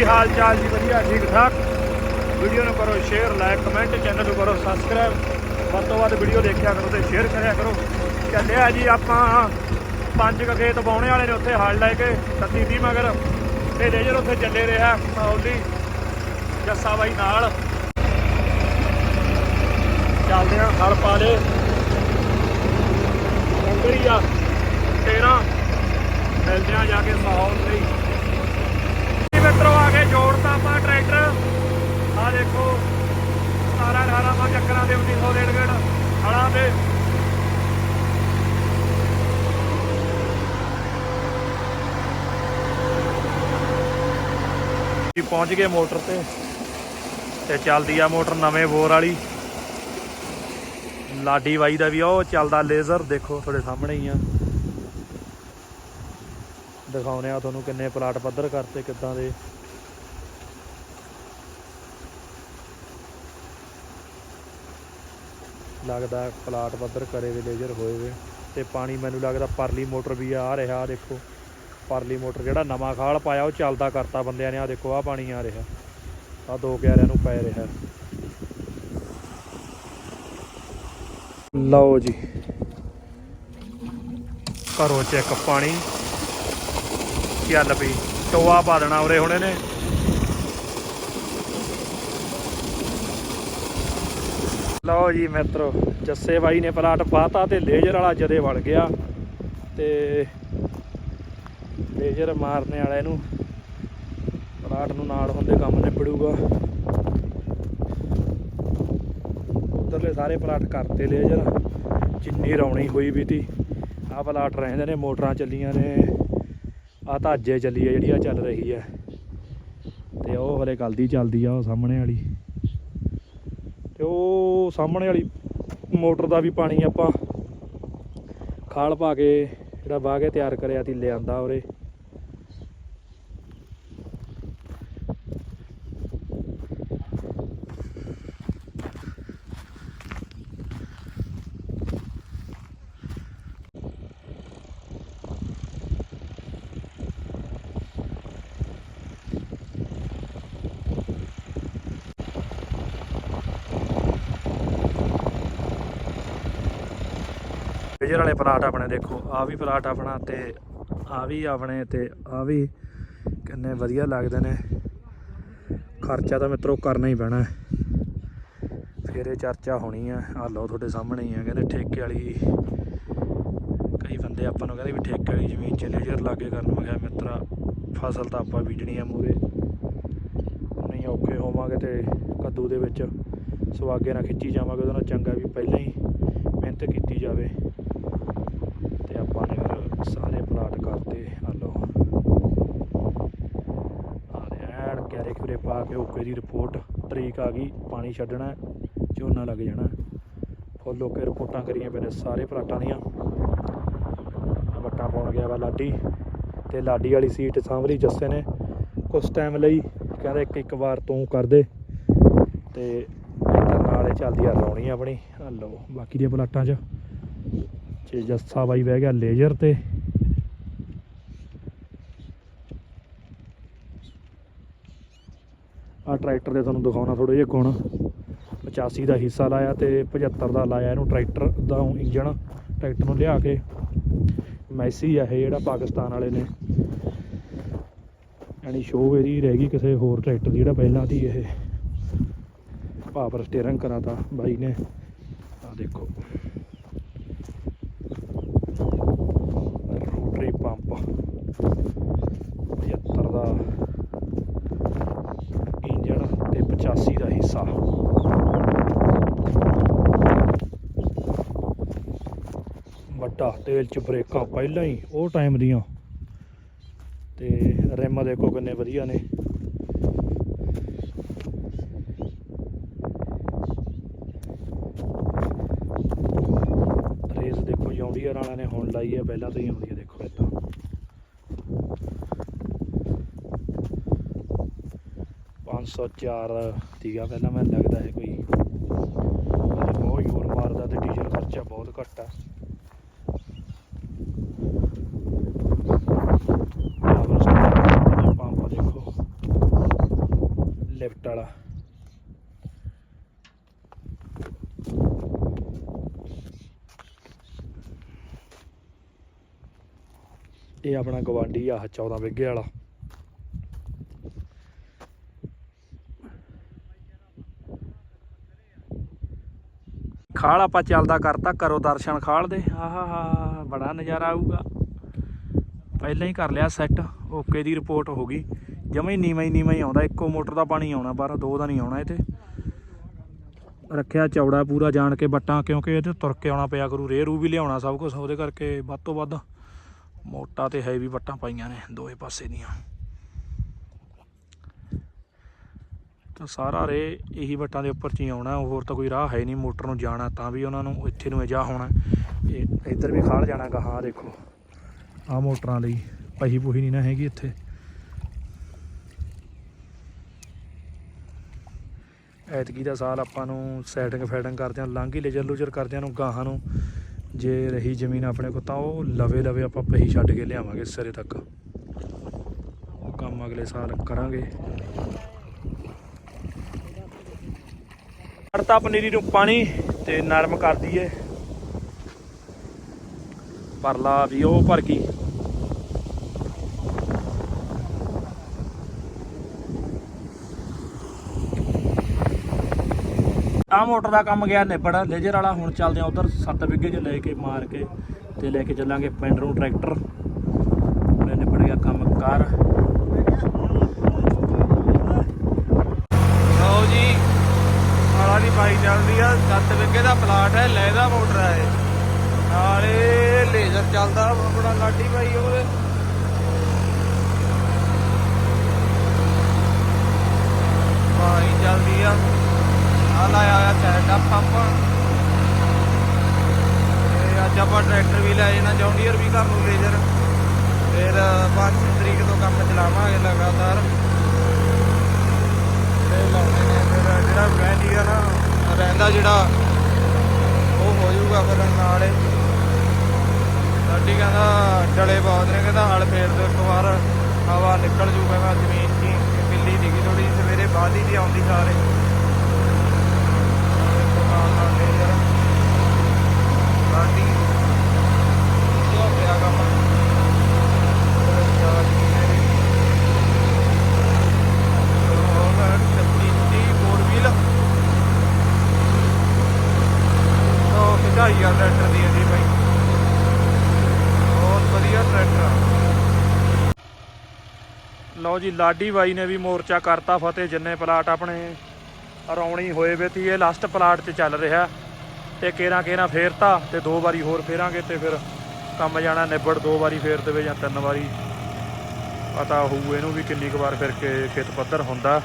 ਕੀ ਹਾਲ ਚਾਲ ਜੀ? ਵਧੀਆ ਠੀਕ ਠਾਕ ਵੀਡੀਓ ਨੂੰ ਕਰੋ ਸ਼ੇਅਰ ਲਾਈਕ ਕਮੈਂਟ ਚੈਨਲ ਨੂੰ ਕਰੋ ਸਬਸਕ੍ਰਾਈਬ ਵੱਧ ਤੋਂ ਵੱਧ ਵੀਡੀਓ ਦੇਖਿਆ ਕਰੋ ਤੇ ਸ਼ੇਅਰ ਕਰਿਆ ਕਰੋ। ਚੱਲਿਆ ਜੀ ਆਪਾਂ ਪੰਜ ਕੁ ਖੇਤ ਬਾਉਣੇ ਵਾਲੇ ਨੇ ਉੱਥੇ ਹਲ ਲੈ ਕੇ 30 30 ਮਗਰ। ਤੇ ਰੇਜਰ ਉੱਥੇ ਚੱਲੇ ਰਿਹਾ ਸੌਲੀ ਜੱਸਾ ਬਾਈ ਨਾਲ। ਚੱਲਦੇ ਆ ਹਲ ਪਾ ਲੇ ਉਂਗਲੀ ਆ 13 ਮਿਲਦੇ ਆ ਜਾ ਕੇ ਮਾਹੌਲ ਲਈ ਜੋੜਤਾ ਆਪਾਂ ਟਰੈਕਟਰ। ਆ ਦੇਖੋ 17 18 ਪੰਜ ਚੱਕਰਾਂ ਦੇ 1900 ਰੇਡਗੜ ਹਲਾਂ ਦੇ ਜੀ ਪਹੁੰਚ ਗਏ ਮੋਟਰ ਤੇ ਤੇ ਚੱਲਦੀ ਆ ਮੋਟਰ ਨਵੇਂ ਬੋਰ ਵਾਲੀ। ਲਾਡੀ ਬਾਈ ਦਾ ਵੀ ਆ, ਉਹ ਚੱਲਦਾ ਲੇਜ਼ਰ ਦੇਖੋ ਤੁਹਾਡੇ ਸਾਹਮਣੇ ਹੀ ਆ। ਦਿਖਾਉਨੇ ਆ ਤੁਹਾਨੂੰ ਕਿੰਨੇ ਪਲਾਟ ਪੱਧਰ ਕਰਤੇ ਕਿੱਦਾਂ ਦੇ। ਲੱਗਦਾ ਪਲਾਟ ਪੱਧਰ ਕਰੇ ਵੇ ਲੇਜ਼ਰ ਹੋਏ ਵੇ ਤੇ ਪਾਣੀ ਮੈਨੂੰ ਲੱਗਦਾ ਪਰਲੀ ਮੋਟਰ ਵੀ ਆ ਰਿਹਾ ਦੇਖੋ। ਪਰਲੀ ਮੋਟਰ ਜਿਹੜਾ ਨਵਾਂ ਖਾਲ ਪਾਇਆ, ਉਹ ਚੱਲਦਾ ਕਰਤਾ ਬੰਦਿਆਂ ਨੇ ਆ ਦੇਖੋ ਆ ਪਾਣੀ ਆ ਰਿਹਾ। ਆ ਦੋ ਕਿਆਰਿਆਂ ਨੂੰ ਪੈ ਰਿਹਾ। ਲਓ ਜੀ। ਘਰੋਂ ਚੈੱਕ ਪਾਣੀ। ਚੱਲ ਪਈ ਟੋਆ ਪਾ ਦੇਣਾ ਉਰੇ ਹੁਣੇ ਨੇ। ਲਓ ਜੀ ਮਿੱਤਰੋ, ਜੱਸੇ ਬਾਈ ਨੇ ਪਲਾਟ ਪਾਤਾ ਤੇ ਲੇਜ਼ਰ ਵਾਲਾ ਜਦੇ ਵੜ ਗਿਆ ਤੇ ਲੇਜ਼ਰ ਮਾਰਨੇ ਵਾਲਾ ਇਹਨੂੰ ਪਲਾਟ ਨੂੰ ਨਾਲ ਹੁੰਦੇ ਕੰਮ ਨਿਬੜੂਗਾ। ਉਧਰਲੇ ਸਾਰੇ ਪਲਾਟ ਕਰਤੇ ਲੇਜ਼ਰ, ਜਿੰਨੀ ਰੌਣੀ ਹੋਈ ਵੀ ਤੀ। ਆਹ ਪਲਾਟ ਰਹਿੰਦੇ ਨੇ, ਮੋਟਰਾਂ ਚੱਲੀਆਂ ਨੇ ਆ ਤਾਂ ਅੱਜੇ ਚੱਲੀ ਹੈ ਜਿਹੜੀ ਆ ਚੱਲ ਰਹੀ ਹੈ ਤੇ ਉਹ ਹਲੇ ਕੱਲ ਦੀ ਚੱਲਦੀ ਆ, ਉਹ ਸਾਹਮਣੇ ਵਾਲੀ। ਤੇ ਉਹ ਸਾਹਮਣੇ ਵਾਲੀ ਮੋਟਰ ਦਾ ਵੀ ਪਾਣੀ ਆਪਾਂ ਖਾਲ ਪਾ ਕੇ ਜਿਹੜਾ ਵਾਹ ਕੇ ਤਿਆਰ ਕਰਿਆ ਤੀ ਲਿਆਂਦਾ ਉਰੇ। ਮੇਜਰ ਵਾਲੇ ਪਲਾਟ ਆਪਣੇ ਦੇਖੋ ਆ ਵੀ ਪਲਾਟ ਆਪਣਾ ਤੇ ਆ ਵੀ ਆਪਣੇ ਤੇ ਆ ਵੀ ਕਿੰਨੇ ਵਧੀਆ ਲੱਗਦੇ ਨੇ। ਖਰਚਾ ਤਾਂ ਮਿੱਤਰੋ ਕਰਨਾ ਹੀ ਪੈਣਾ। ਫਿਰ ਇਹ ਚਰਚਾ ਹੋਣੀ ਆ ਆ ਲਓ ਤੁਹਾਡੇ ਸਾਹਮਣੇ ਹੀ ਆ, ਕਹਿੰਦੇ ਠੇਕੇ ਵਾਲੀ ਕਈ ਬੰਦੇ ਆਪਾਂ ਨੂੰ ਕਹਿੰਦੇ ਵੀ ਠੇਕੇ ਵਾਲੀ ਜ਼ਮੀਨ 'ਚ ਲੇਜ਼ਰ ਲਾਗੇ ਕਰਨ, ਮੈਂ ਕਿਹਾ ਮਿੱਤਰਾ ਫਸਲ ਤਾਂ ਆਪਾਂ ਬੀਜਣੀ ਆ ਮੂਰੇ ਨਹੀਂ ਔਖੇ ਹੋਵਾਂਗੇ ਤੇ ਕੱਦੂ ਦੇ ਵਿੱਚ ਸੁਆਗੇ ਨਾਲ ਖਿੱਚੀ ਜਾਵਾਂਗੇ, ਉਹਦੇ ਨਾਲ ਚੰਗਾ ਵੀ ਪਹਿਲਾਂ ਹੀ ਮਿਹਨਤ ਕੀਤੀ ਜਾਵੇ ਤੇ ਆਪਾਂ ਨੇ ਫਿਰ ਸਾਰੇ ਪਲਾਟ ਕਰਤੇ ਆ ਲਓ ਆ ਦੇ ਐਨ ਪਾ ਕੇ ਓਕੇ ਦੀ ਰਿਪੋਰਟ, ਤਰੀਕ ਆ ਗਈ, ਪਾਣੀ ਛੱਡਣਾ ਝੋਨਾ ਲੱਗ ਜਾਣਾ ਫੁੱਲ ਓਕੇ ਰਿਪੋਰਟਾਂ ਕਰੀਆਂ ਪਏ ਨੇ ਸਾਰੇ ਪਲਾਟਾਂ ਦੀਆਂ। ਵੱਟਾਂ ਪਾਉਣ ਗਿਆ ਵਾ ਲਾਡੀ, ਤੇ ਲਾਡੀ ਵਾਲੀ ਸੀਟ ਸਾਂਭਲੀ ਜੱਸੇ ਨੇ। ਕੁਛ ਟਾਈਮ ਲਈ ਕਹਿੰਦਾ ਇੱਕ ਇੱਕ ਵਾਰ ਤੂੰ ਕਰ ਦੇ। ਤੇ ਇੱਧਰ ਨਾਲੇ ਚੱਲਦੀ ਆ ਰੌਣੀ ਆਪਣੀ। ਲਓ, ਬਾਕੀ ਦੀਆਂ ਪਲਾਟਾਂ 'ਚ। ਜੇ ਜੱਸਾ ਬਾਈ ਬਹਿ ਗਿਆ ਲੇਜ਼ਰ ਤੇ। ਆ ਟਰੈਕਟਰ ਦੇ ਤੁਹਾਨੂੰ ਦਿਖਾਉਣਾ ਥੋੜੇ ਜਿਹਾ ਗੁਣ 85 ਦਾ ਹਿੱਸਾ ਲਾਇਆ ਤੇ 75 ਦਾ ਲਾਇਆ ਇਹਨੂੰ ਟਰੈਕਟਰ ਦਾ ਇੰਜਣ, ਟਰੈਕਟਰ ਨੂੰ ਲਿਆ ਕੇ। ਮੈਸੀ ਆ ਇਹ ਜਿਹੜਾ ਪਾਕਿਸਤਾਨ ਵਾਲੇ ਨੇ। ਯਾਨੀ ਸ਼ੋਅ ਇਹਦੀ ਰਹਿ ਗਈ ਕਿਸੇ ਹੋਰ ਟਰੈਕਟਰ ਦੀ ਜਿਹੜਾ ਪਹਿਲਾਂ ਦੀ ਇਹ। ਪਾਵਰ ਸਟੀਅਰਿੰਗ ਕਰਾਤਾ ਬਾਈ ਨੇ। ਆ ਦੇਖੋ ਰੋਟਰੀ ਪੰਪ 75 ਦਾ ਇੰਜਣ ਤੇ 85 ਦਾ ਹਿੱਸਾ। ਵੱਡਾ ਤੇਲ ਚ ਬ੍ਰੇਕਾਂ ਪਹਿਲਾਂ ਹੀ, ਉਹ ਟਾਈਮ ਦੀਆਂ। ਤੇ ਰਿਮ ਦੇਖੋ ਕਿੰਨੇ ਵਧੀਆ ਨੇ। ਰੇਸ ਦੇਖੋ ਜੌਂਡੀਅਰ ਵਾਲਿਆਂ ਨੇ ਹੁਣ ਲਾਈ ਹੈ, ਪਹਿਲਾਂ ਤੋਂ ਹੀ ਆਉਂਦੀ ਹੈ, ਦੇਖੋ ਇਦਾਂ। ਪੰਜ ਸੌ ਚਾਰ ਸੀਗਾ ਪਹਿਲਾਂ ਮੈਨੂੰ ਲੱਗਦਾ ਹੈ ਕੋਈ। ਬਹੁਤ ਜ਼ੋਰ ਮਾਰਦਾ ਤੇ ਡੀਜ਼ਲ ਖਰਚਾ ਬਹੁਤ ਘੱਟ ਆ। ਪੰਪ ਦੇਖੋ। ਲਿਫਟ ਵਾਲਾ। ਇਹ ਆਪਣਾ ਗਵਾਂਢੀ ਆ 14 ਵਿਗੇ ਵਾਲਾ। ਖਾਲ ਆਪਾਂ ਚੱਲਦਾ ਕਰਤਾ, ਕਰੋ ਦਰਸ਼ਨ ਖਾਲ ਦੇ। ਆਹਾ ਬੜਾ ਨਜ਼ਾਰਾ ਆਊਗਾ। ਪਹਿਲਾਂ ਹੀ ਕਰ ਲਿਆ ਸੈੱਟ ਓਕੇ ਦੀ ਰਿਪੋਰਟ ਹੋ ਗਈ। ਜਮਾ ਹੀ ਨੀਵਾਂ ਹੀ ਨੀਵਾਂ ਹੀ ਆਉਂਦਾ, ਇੱਕੋ ਮੋਟਰ ਦਾ ਪਾਣੀ ਆਉਣਾ, ਬਾਹਰ ਦੋ ਦਾ ਨਹੀਂ ਆਉਣਾ ਇਹ ਤੇ ਰੱਖਿਆ ਚੌੜਾ ਪੂਰਾ ਜਾਣ ਕੇ ਬੱਟਾਂ, ਕਿਉਂਕਿ ਇਹਦੇ ਤੁਰ ਕੇ ਆਉਣਾ ਪਿਆ ਕਰੂ ਰੇ ਰੂ ਵੀ ਲਿਆਉਣਾ ਸਭ ਕੁਝ ਉਹਦੇ ਕਰਕੇ ਵੱਧ ਤੋਂ ਵੱਧ ਮੋਟਾ ਤੇ ਹੈਵੀ ਬੱਟਾਂ ਪਾਈਆਂ ਨੇ ਦੋਵੇਂ ਪਾਸੇ ਦੀਆਂ। ਤਾਂ ਸਾਰਾ ਰੇ ਇਹੀ ਵੱਟਾਂ ਦੇ ਉੱਪਰ ਚ ਹੀ ਆਉਣਾ ਹੋਰ ਤਾਂ ਕੋਈ ਰਾਹ ਹੈ ਨਹੀਂ ਮੋਟਰ ਨੂੰ ਜਾਣਾ, ਤਾਂ ਵੀ ਉਹਨਾਂ ਨੂੰ ਇੱਥੇ ਨੂੰ ਜਾ ਹੋਣਾ। ਇਹ ਇੱਧਰ ਵੀ ਖਾਲ ਜਾਣਾ ਗਾਹਾਂ ਦੇਖੋ। ਆਹ ਮੋਟਰਾਂ ਲਈ ਪਹੀ ਪੁਹੀ ਨਹੀਂ ਨਾ ਹੈਗੀ ਇੱਥੇ। ਐਤਕੀ ਦਾ ਸਾਲ ਆਪਾਂ ਨੂੰ ਸੈਟਿੰਗ ਫੈਟਿੰਗ ਕਰਦਿਆਂ ਲਾਂਘੀ ਲੇਜਰ ਲੂਜਰ ਕਰਦਿਆਂ ਨੂੰ ਗਾਹਾਂ ਨੂੰ, ਜੇ ਰਹੀ ਜ਼ਮੀਨ ਆਪਣੇ ਕੋਲ ਤਾਂ ਉਹ ਲਵੇ ਲਵੇ ਆਪਾਂ ਪਹੀ ਛੱਡ ਕੇ ਲਿਆਵਾਂਗੇ ਸਿਰੇ ਤੱਕ। ਉਹ ਕੰਮ ਅਗਲੇ ਸਾਲ ਕਰਾਂਗੇ। ਕੱਢਤਾ ਪਨੀਰੀ ਨੂੰ ਪਾਣੀ ਤੇ ਨਰਮ ਕਰ ਦਈਏ। ਪਰਲਾ ਵੀ ਉਹ ਭਰ ਗਈ। ਆ ਮੋਟਰ ਦਾ ਕੰਮ ਗਿਆ ਨਿਬੜ। ਲੇਜਰ ਵਾਲਾ ਹੁਣ ਚੱਲਦੇ ਆ ਉਧਰ 7 ਵਿੱਗੇ ਚ ਲੈ ਕੇ ਮਾਰ ਕੇ ਤੇ ਲੈ ਕੇ ਚੱਲਾਂਗੇ ਪਿੰਡ ਨੂੰ ਟਰੈਕਟਰ। ਉਹਨੇ ਨਿਬੜ ਗਿਆ ਕੰਮ ਕਾਰ ਲਓ ਜੀ ਆਲਾ ਚੱਲਦੀ ਆ 7 ਵਿਗੇ ਦਾ ਪਲਾਟ ਹੈ ਲੈਦਾ ਮੋਟਰ ਹੈ ਨਾਲੇ ਲੇਜ਼ਰ ਚੱਲਦਾ ਆਪਣਾ ਲਾਡੀ ਬਾਈ ਉਹਦੇ। ਬਾਈ ਚੱਲਦੀ ਆ। ਆ ਲਾਇਆ ਆ ਸੈਟ ਆ ਤੇ ਅੱਜ ਆਪਾਂ ਟਰੈਕਟਰ ਵੀ ਲੈ ਜਾਣਾ, ਜੌਂਡੀਅਰ ਵੀ ਘਰ ਨੂੰ ਲੇਜ਼ਰ। ਫਿਰ 5 ਤਰੀਕ ਤੋਂ ਕੰਮ ਚਲਾਵਾਂਗੇ ਲਗਾਤਾਰ। ਤੇ ਲਾਉਣੇ ਨੇ ਫਿਰ ਜਿਹੜਾ ਵੈਲੀ ਆ ਨਾ ਰਹਿੰਦਾ ਜਿਹੜਾ ਉਹ ਹੋ ਜਾਊਗਾ ਫਿਰ ਨਾਲ ਸਾਡੀ ਕਹਿੰਦਾ ਡਲੇ ਬਹੁਤ ਨੇ, ਕਹਿੰਦਾ ਹਲ ਫੇਰ ਦੋ ਇੱਕ ਵਾਰ ਹਵਾ ਨਿਕਲ ਜੂਗਾ ਮੈਂ ਜ਼ਮੀਨ 'ਚ ਬਿੱਲੀ ਡਿੱਗੀ ਥੋੜੀ ਸਵੇਰੇ ਬਾਦੀ ਦੀ ਆਉਂਦੀ ਸਾਰੇ ਸਾਡੀ ਜੋ ਪਿਆ ਕੰਮ ਚਾਰ ਮੇਰੀ ਉਹਨਾਂ ਦੀ ਫੋਰ ਵੀਲ ਉਹ ਟਰੈਕਟਰ ਦੀ ਇਹਦੀ ਬਾਈ। ਬਹੁਤ ਵਧੀਆ ਟਰੈਕਟਰ ਆ। ਲਓ ਜੀ, ਲਾਡੀ ਬਾਈ ਨੇ ਵੀ ਮੋਰਚਾ ਕਰਤਾ ਫਤਿਹ, ਜਿੰਨੇ ਪਲਾਟ ਆਪਣੇ ਰੌਣੀ ਹੋਏ ਵੇ ਤੀ ਇਹ ਲਾਸਟ ਪਲਾਟ 'ਚ ਚੱਲ ਰਿਹਾ। ਤੇ ਕੇਰਾ ਕੇਰਾ ਫੇਰਤਾ, ਤੇ ਦੋ ਵਾਰੀ ਹੋਰ ਫੇਰਾਂਗੇ ਤੇ ਫਿਰ ਕੰਮ ਜਾਣਾ ਨਿਬੜ, ਦੋ ਵਾਰੀ ਫੇਰ ਦੇਵੇ ਜਾਂ ਤਿੰਨ ਵਾਰੀ। ਪਤਾ ਹੋਊ ਇਹਨੂੰ ਵੀ ਕਿੰਨੀ ਕੁ ਵਾਰ ਫਿਰ ਕੇ ਖੇਤ ਪੱਧਰ ਹੁੰਦਾ।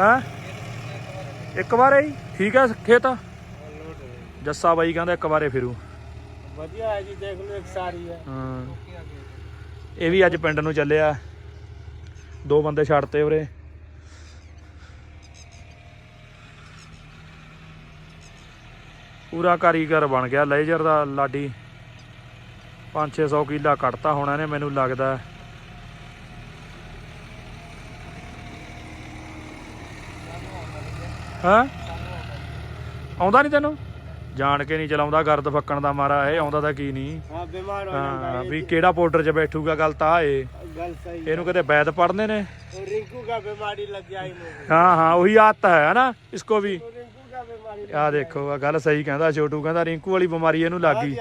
ਹੈ? ਇੱਕ ਵਾਰ ਹੀ ਠੀਕ ਹੈ, ਖੇਤ? ਜੱਸਾ ਬਾਈ ਕਹਿੰਦਾ ਇੱਕ ਵਾਰੇ ਫਿਰੂ। ਵਧੀਆ ਹੈ ਜੀ ਦੇਖ ਲਓ ਇੱਕ ਸਾਰੀ ਹੈ। ਹਾਂ। ਇਹ ਵੀ ਅੱਜ ਪਿੰਡ ਨੂੰ ਚੱਲਿਆ। ਦੋ ਬੰਦੇ ਛੱਡਤੇ ਉਰੇ। ਪੂਰਾ ਕਾਰੀਗਰ ਬਣ ਗਿਆ ਲੇਜਰ ਦਾ ਲਾਡੀ। 5-600 ਕਿੱਲਾ ਕੱਟਤਾ ਹੋਣਾ ਨੇ ਮੈਨੂੰ ਲੱਗਦਾ। ਹਾਂ? ਆਉਂਦਾ ਨਹੀਂ ਤੈਨੂੰ? ਜਾਣ ਕੇ ਨਹੀਂ ਚਲਾਉਂਦਾ ਗਰਦ ਫੱਕਣ ਦਾ ਮਾਰਾ ਇਹ ਆਉਂਦਾ ਤਾਂ ਕੀ ਨਹੀਂ। ਹਾਂ ਬਿਮਾਰ ਹੋ ਜਾਂਦਾ ਹਾਂ ਵੀ ਕਿਹੜਾ ਪਾਊਡਰ 'ਚ ਬੈਠੂਗਾ ਗੱਲ ਤਾਂ ਏ ਗੱਲ ਸਹੀ ਇਹਨੂੰ ਕਿਤੇ ਬੈਦ ਪੜਨੇ ਨੇ? ਰਿੰਕੂ ਦਾ ਬਿਮਾਰੀ ਲੱਗ ਜਾਈ ਮੈਨੂੰ ਹਾਂ ਹਾਂ ਉਹੀ ਆਦਤ ਹੈ ਹਨਾ ਇਸਕੋ ਵੀ। ਆ ਦੇਖੋ ਆ ਗੱਲ ਸਹੀ ਕਹਿੰਦਾ ਛੋਟੂ ਕਹਿੰਦਾ ਰਿੰਕੂ ਵਾਲੀ ਬਿਮਾਰੀ ਇਹਨੂੰ ਲੱਗ ਗਈ।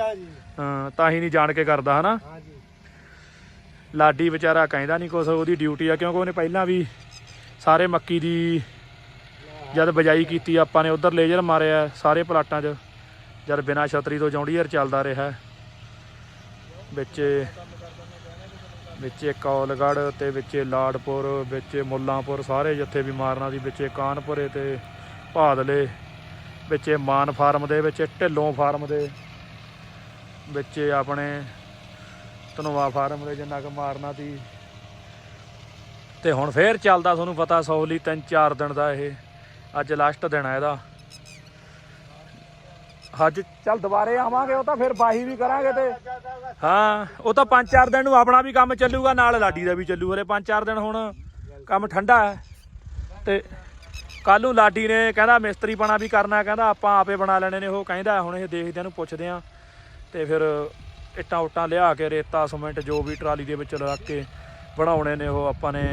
ਹਾਂ ਤਾਂ ਹੀ ਨਹੀਂ ਜਾਣ ਕੇ ਕਰਦਾ ਹਨਾ ਲਾਡੀ ਵਿਚਾਰਾ ਕਹਿੰਦਾ ਨਹੀਂ ਕੁਛ ਉਹਦੀ ਡਿਊਟੀ ਆ ਕਿਉਂਕਿ ਉਹਨੇ ਪਹਿਲਾਂ ਵੀ ਸਾਰੇ ਮੱਕੀ ਦੀ ਜਦ ਬਜਾਈ ਕੀਤੀ ਆਪਾਂ ਨੇ ਉਧਰ ਲੇਜ਼ਰ ਮਾਰਿਆ ਸਾਰੇ ਪਲਾਟਾਂ 'ਚ। ਜਦ ਬਿਨਾ ਛਤਰੀ ਤੋਂ ਜੌਂਡੀਅਰ ਚੱਲਦਾ ਰਿਹਾ। ਵਿੱਚ ਵਿੱਚ ਕੌਲਗੜ ਤੇ ਵਿੱਚ ਲਾੜਪੁਰ ਵਿੱਚ ਮੁੱਲਾਂਪੁਰ, ਸਾਰੇ ਜਿੱਥੇ ਵੀ ਮਾਰਨਾ ਦੀ ਵਿੱਚ ਕਾਨਪੁਰੇ ਤੇ ਭਾਦਲੇ, ਵਿੱਚ ਮਾਨ ਫਾਰਮ ਦੇ, ਵਿੱਚ ਢਿੱਲੋਂ ਫਾਰਮ ਦੇ, ਵਿੱਚ ਆਪਣੇ ਧਨਵਾ ਫਾਰਮ ਦੇ ਜਿੰਨਾ ਕੁ ਮਾਰਨਾ ਸੀ। ਤੇ ਹੁਣ ਫੇਰ ਚੱਲਦਾ ਤੁਹਾਨੂੰ ਪਤਾ ਸੌ ਲਈ ਤਿੰਨ ਚਾਰ ਦਿਨ ਦਾ ਇਹ, ਅੱਜ ਲਾਸਟ ਦਿਨ ਆ ਇਹਦਾ। ਅੱਜ ਚੱਲ ਦੁਬਾਰੇ ਆਵਾਂਗੇ, ਉਹ ਤਾਂ ਫਿਰ ਬਾਹੀ ਵੀ ਕਰਾਂਗੇ ਤੇ। ਹਾਂ, ਉਹ ਤਾਂ ਪੰਜ ਚਾਰ ਦਿਨ ਨੂੰ ਆਪਣਾ ਵੀ ਕੰਮ ਚੱਲੂਗਾ, ਨਾਲ ਲਾਡੀ ਦਾ ਵੀ ਚੱਲੂ ਹਲੇ ਪੰਜ ਚਾਰ ਦਿਨ ਹੁਣ ਕੰਮ ਠੰਡਾ ਹੈ। ਤੇ ਕੱਲ ਨੂੰ ਲਾਡੀ ਨੇ ਕਹਿੰਦਾ ਮਿਸਤਰੀ ਬਣਾ ਵੀ ਕਰਨਾ, ਕਹਿੰਦਾ ਆਪਾਂ ਆਪੇ ਬਣਾ ਲੈਣੇ ਨੇ, ਉਹ ਕਹਿੰਦਾ ਹੁਣ ਇਹ ਦੇਖਦਿਆਂ ਨੂੰ ਪੁੱਛਦੇ ਆ ਤੇ ਫਿਰ ਇੱਟਾਂ ਉੱਟਾਂ ਲਿਆ ਕੇ, ਰੇਤਾ, ਸੀਮੈਂਟ, ਜੋ ਵੀ ਟਰਾਲੀ ਦੇ ਵਿੱਚ ਰੱਖ ਕੇ ਬਣਾਉਣੇ ਨੇ, ਉਹ ਆਪਾਂ ਨੇ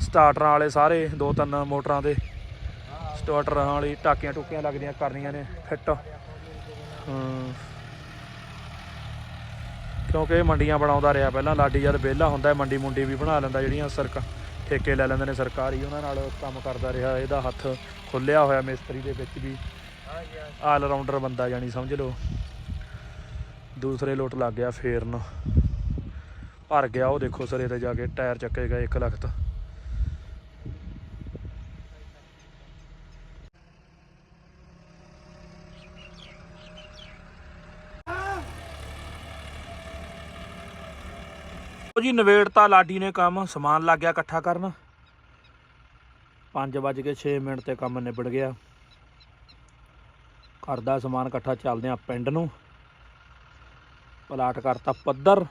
ਸਟਾਰਟਰਾਂ ਵਾਲੇ ਸਾਰੇ, ਦੋ ਤਿੰਨ ਮੋਟਰਾਂ ਦੇ, ਸਟਾਰਟਰਾਂ ਵਾਲੀ ਟਾਕੀਆਂ ਟੁਕੀਆਂ ਲੱਗਦੀਆਂ ਕਰਨੀਆਂ ਨੇ, ਫਿੱਟ। ਕਿਉਂਕਿ ਇਹ ਮੰਡੀਆਂ ਬਣਾਉਂਦਾ ਰਿਹਾ ਪਹਿਲਾਂ, ਲਾਡੀ ਜਦ ਵਿਹਲਾ ਹੁੰਦਾ, ਮੰਡੀ ਮੁੰਡੀ ਵੀ ਬਣਾ ਲੈਂਦਾ, ਜਿਹੜੀਆਂ ਸਰਕਾਰ ਠੇਕੇ ਲੈ ਲੈਂਦੇ ਨੇ ਸਰਕਾਰੀ, ਉਹਨਾਂ ਨਾਲ ਕੰਮ ਕਰਦਾ ਰਿਹਾ, ਇਹਦਾ ਹੱਥ ਖੁੱਲਿਆ ਹੋਇਆ ਮਿਸਤਰੀ ਦੇ ਵਿੱਚ ਵੀ। ਆਲ ਰਾਊਂਡਰ ਬੰਦਾ ਜਾਨੀ ਸਮਝ ਲਓ। ਦੂਸਰੇ ਲੋਟ ਲੱਗ ਗਿਆ ਫੇਰਨ। ਭਰ ਗਿਆ ਉਹ ਦੇਖੋ ਸਰੇ ਤੇ ਜਾ ਕੇ, ਟਾਇਰ ਚੱਕੇ ਗਏ 1 ਲੱਖ ਤਾਂ। ਉਹ ਜੀ ਨਵੇੜਤਾ ਲਾਡੀ ਨੇ ਕੰਮ, ਸਮਾਨ ਲੱਗ ਗਿਆ ਇਕੱਠਾ ਕਰਨ। 5 ਵੱਜ ਕੇ 6 ਮਿੰਟ ਤੇ ਕੰਮ ਨਿਬੜ ਗਿਆ। ਕਰਦਾ ਸਮਾਨ ਇਕੱਠਾ ਚੱਲਦੇ ਆ ਪਿੰਡ ਨੂੰ। ਪਲਾਟ ਕਰਤਾ ਪੱਧਰ।